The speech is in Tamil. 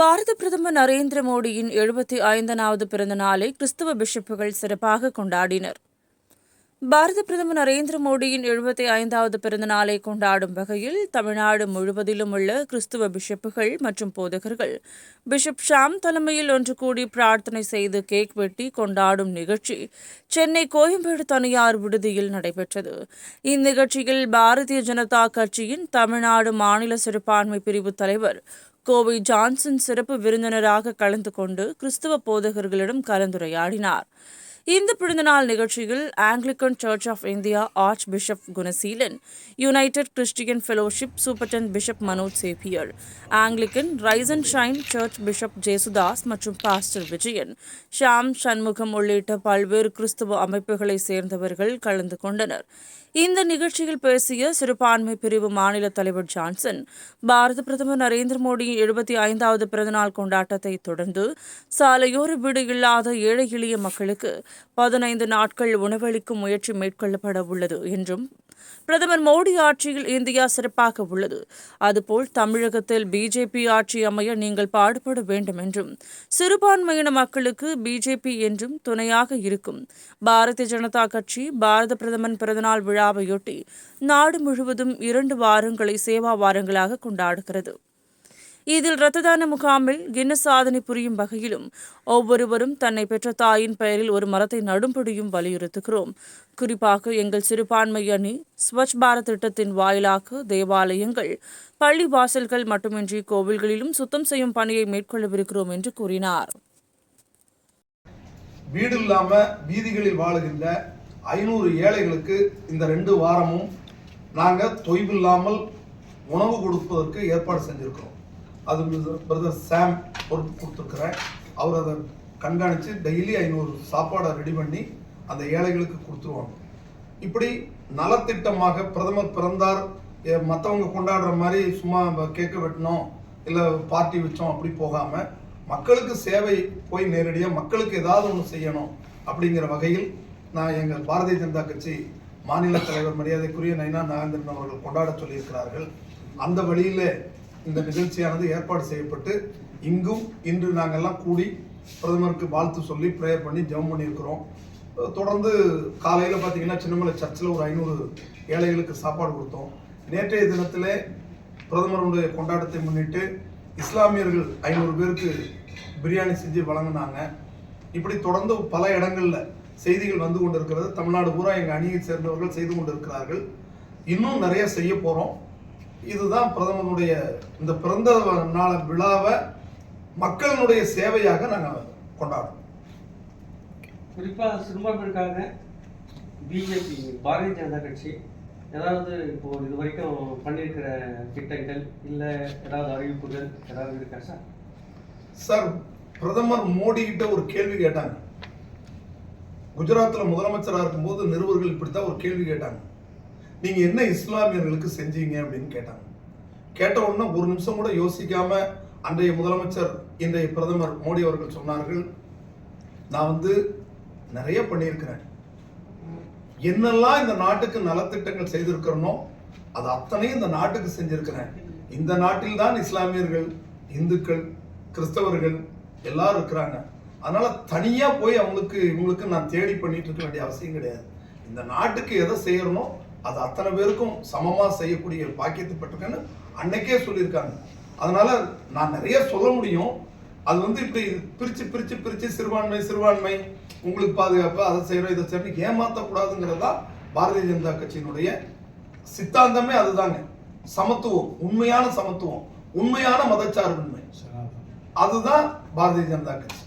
பாரத பிரதமர் நரேந்திர மோடியின் எழுபத்தி ஐந்தனாவது பிறந்த நாளை கிறிஸ்தவ பிஷப்புகள் சிறப்பாக கொண்டாடினர். பாரத பிரதமர் நரேந்திர மோடியின் எழுபத்தி ஐந்தாவது பிறந்த நாளை கொண்டாடும் வகையில் தமிழ்நாடு முழுவதிலும் உள்ள கிறிஸ்துவ பிஷப்புகள் மற்றும் போதகர்கள் பிஷப் ஷாம் தலைமையில் ஒன்று கூடி பிரார்த்தனை செய்து கேக் வெட்டி கொண்டாடும் நிகழ்ச்சி சென்னை கோயம்பேடு தனியார் விடுதியில் நடைபெற்றது. இந்நிகழ்ச்சியில் பாரதிய ஜனதா கட்சியின் தமிழ்நாடு மாநில சிறுபான்மை பிரிவு தலைவர் கோவை ஜான்சன் சிறப்பு விருந்தினராக கலந்து கொண்டு கிறிஸ்தவ போதகர்களிடம் கலந்துரையாடினார். இந்த பிறந்தநாள் நிகழ்ச்சியில் Anglican church of India archbishop Gunaseelan united Christian fellowship சூப்பர்டன் bishop Manoj சேபியர் Anglican rise and shine church bishop Jesudas மற்றும் பாஸ்டர் விஜயன் ஷாம் சண்முகம் உள்ளிட்ட பல்வேறு கிறிஸ்தவ அமைப்புகளைச் சேர்ந்தவர்கள் கலந்து கொண்டனர். இந்த நிகழ்ச்சியில் பேசிய சிறுபான்மை பிரிவு மாநில தலைவர் ஜான்சன் பாரத பிரதமர் நரேந்திர மோடியின் எழுபத்தி ஐந்தாவது பிறந்தநாள் கொண்டாட்டத்தை தொடர்ந்து சாலையோர வீடு இல்லாத ஏழை எளிய மக்களுக்கு பதினைந்து நாட்கள் உணவளிக்கும் முயற்சி மேற்கொள்ளப்பட உள்ளது என்றும் பிரதமர் மோடி ஆட்சியில் இந்தியா சிறப்பாக உள்ளது. அதுபோல் தமிழகத்தில் பிஜேபி ஆட்சி அமைய நீங்கள் பாடுபட வேண்டும் என்றும் சிறுபான்மையின மக்களுக்கு பிஜேபி என்றும் துணையாக இருக்கும். பாரதிய ஜனதா கட்சி பாரத பிரதமர் பிறந்தநாள் விழாவையொட்டி நாடு முழுவதும் இரண்டு வாரங்களை சேவா வாரங்களாக கொண்டாடுகிறது. இதில் ரத்ததான முகாமில் கின்னஸ் சாதனை புரியும் வகையிலும் ஒவ்வொருவரும் தன்னை பெற்ற தாயின் பெயரில் ஒரு மரத்தை நடும்படியும் வலியுறுத்துகிறோம். குறிப்பாக எங்கள் சிறுபான்மை அணி ஸ்வச் பாரத் திட்டத்தின் வாயிலாக தேவாலயங்கள் பள்ளி வாசல்கள் மட்டுமின்றி கோவில்களிலும் சுத்தம் செய்யும் பணியை மேற்கொள்ளவிருக்கிறோம் என்று கூறினார். வீடு இல்லாம வீதிகளில் வாழுகின்ற ஐநூறு ஏழைகளுக்கு இந்த ரெண்டு வாரமும் நாங்கள் தொய்வில்லாமல் உணவு கொடுப்பதற்கு ஏற்பாடு செஞ்சிருக்கிறோம். அது பிரதர் சாம் பொறுப்பு கொடுத்துருக்குறேன் அவர் அதை கண்காணித்து டெய்லி ஐநூறு சாப்பாடை ரெடி பண்ணி அந்த ஏழைகளுக்கு கொடுத்துருவாங்க. இப்படி நலத்திட்டமாக பிரதமர் பிறந்தார். மற்றவங்க கொண்டாடுற மாதிரி சும்மா கேட்க வெட்டினோம் இல்லை பார்ட்டி வச்சோம் அப்படி போகாமல் மக்களுக்கு சேவை போய் நேரடியாக மக்களுக்கு ஏதாவது ஒன்று செய்யணும் அப்படிங்கிற வகையில் நான் எங்கள் பாரதிய ஜனதா கட்சி மாநில தலைவர் மரியாதைக்குரிய நைனா நாகேந்திரன் அவர்கள் கொண்டாட சொல்லியிருக்கிறார்கள். அந்த வழியில் இந்த நிகழ்ச்சியானது ஏற்பாடு செய்யப்பட்டு இங்கும் இன்று நாங்கள்லாம் கூடி பிரதமருக்கு வாழ்த்து சொல்லி ப்ரேயர் பண்ணி ஜெபம் பண்ணியிருக்கிறோம். தொடர்ந்து காலையில் பார்த்தீங்கன்னா சின்னமலை சர்ச்சில் ஒரு ஐநூறு ஏழைகளுக்கு சாப்பாடு கொடுத்தோம். நேற்றைய தினத்தில் பிரதமருடைய கொண்டாட்டத்தை முன்னிட்டு இஸ்லாமியர்கள் ஐநூறு பேருக்கு பிரியாணி செஞ்சு வழங்கினாங்க. இப்படி தொடர்ந்து பல இடங்களில் செய்திகள் வந்து கொண்டிருக்கிறது. தமிழ்நாடு பூரா எங்கள் அணியை சேர்ந்தவர்கள் செய்து கொண்டிருக்கிறார்கள். இன்னும் நிறைய செய்ய போகிறோம் இதுதான் பிரதமருடைய இந்த பிறந்த நாள் விழாவை மக்களினுடைய சேவையாக நாங்கள் கொண்டாடுறோம். குறிப்பாக சிறுபான்மைக்காக பிஜேபி பாரதிய ஜனதா கட்சி. ஏதாவது இப்போ இது வரைக்கும் பண்ணியிருக்கிற திட்டங்கள் இல்லை ஏதாவது அறிவிப்புகள் ஏதாவது இருக்கா சார்? சார் பிரதமர் மோடி கிட்ட ஒரு கேள்வி கேட்டாங்க. குஜராத்தில் முதலமைச்சராக இருக்கும்போது நிருபர்கள் இப்படித்தான் ஒரு கேள்வி கேட்டாங்க. நீங்கள் என்ன இஸ்லாமியர்களுக்கு செஞ்சீங்க அப்படின்னு கேட்டாங்க. கேட்ட உடனே ஒரு நிமிஷம் கூட யோசிக்காம அன்றைய முதலமைச்சர் இன்றைய பிரதமர் மோடி அவர்கள் சொன்னார்கள் நான் வந்து நிறைய பண்ணியிருக்கிறேன். என்னெல்லாம் இந்த நாட்டுக்கு நலத்திட்டங்கள் செய்திருக்கிறனோ அது அத்தனையும் இந்த நாட்டுக்கு செஞ்சிருக்கிறேன். இந்த நாட்டில் தான் இஸ்லாமியர்கள் இந்துக்கள் கிறிஸ்தவர்கள் எல்லாரும் இருக்கிறாங்க. அதனால தனியா போய் அவங்களுக்கு இவங்களுக்கு நான் தேடி பண்ணிட்டு இருக்க வேண்டிய அவசியம் கிடையாது. இந்த நாட்டுக்கு எதை செய்யறனோ அது அத்தனை பேருக்கும் சமமா செய்யக்கூடிய பாக்கியத்தை பெற்றிருக்கேன்னு அன்னைக்கே சொல்லியிருக்காங்க. அதனால நான் நிறைய சொல்ல முடியும். அது வந்து இப்படி பிரிச்சு பிரிச்சு பிரிச்சு சிறுபான்மை சிறுபான்மை உங்களுக்கு பாதுகாப்பு அதை செய்யறோம் இதை செய்யணும் ஏமாத்தக்கூடாதுங்கிறது தான் பாரதிய ஜனதா கட்சியினுடைய சித்தாந்தமே அதுதாங்க. சமத்துவம் உண்மையான சமத்துவம் உண்மையான மதச்சார்பின்மை. அதுதான் பாரதிய ஜனதா கட்சி.